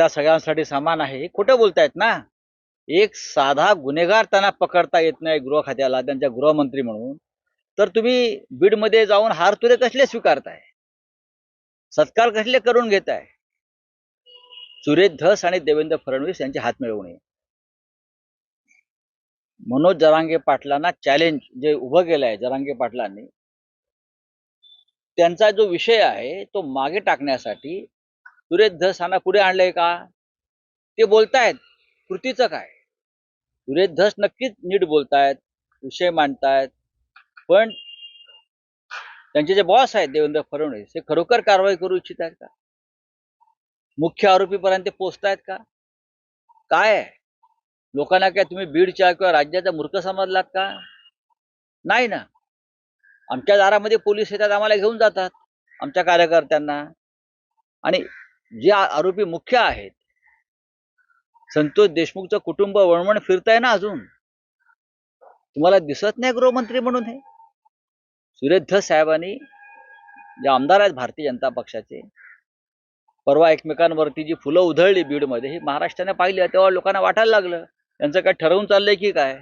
कायदा सगळ्यांसाठी समान आहे हे खोटं बोलतायत ना? एक साधा गुन्हेगार त्यांना पकडता येत नाही गृह खात्याला त्यांच्या गृहमंत्री म्हणून. तर तुम्ही बीडमध्ये जाऊन हार तुरे कसले स्वीकारताय? सत्कार कसले करून घेताय? सुरेश धस आणि देवेंद्र फडणवीस यांचे हात मिळवणे. मनोज जरांगे पाटलांना चॅलेंज जे उभं केलं आहे जरांगे पाटलांनी त्यांचा जो विषय आहे तो मागे टाकण्यासाठी धस यांना पुढे आणलंय का? ते बोलतायत कृतीचं काय? सुरेश धस नक्कीच नीट बोलतायत विषय मांडतायत पण त्यांचे जे बॉस आहेत देवेंद्र फडणवीस हे खरोखर कारवाई करू इच्छित आहेत का? मुख्य आरोपीपर्यंत ते पोचतायत का? काय? आहे लोकांना काय तुम्ही बीडच्या किंवा राज्याचा मूर्ख समजलात का? नाही ना. आमच्या दारामध्ये पोलीस येतात आम्हाला घेऊन जातात आमच्या कार्यकर्त्यांना. आणि जे आरोपी मुख्य आहेत. संतोष देशमुखचं कुटुंब वळवण फिरताय ना अजून? तुम्हाला दिसत नाही गृहमंत्री म्हणून हे? सुरेद्ध साहेबांनी जे आमदार आहेत भारतीय जनता पक्षाचे परवा एकमेकांवरती जी फुलं उधळली बीडमध्ये हे महाराष्ट्राने पाहिली तेव्हा लोकांना वाटायला लागलं. यांचं काय ठरवून चाललंय की काय?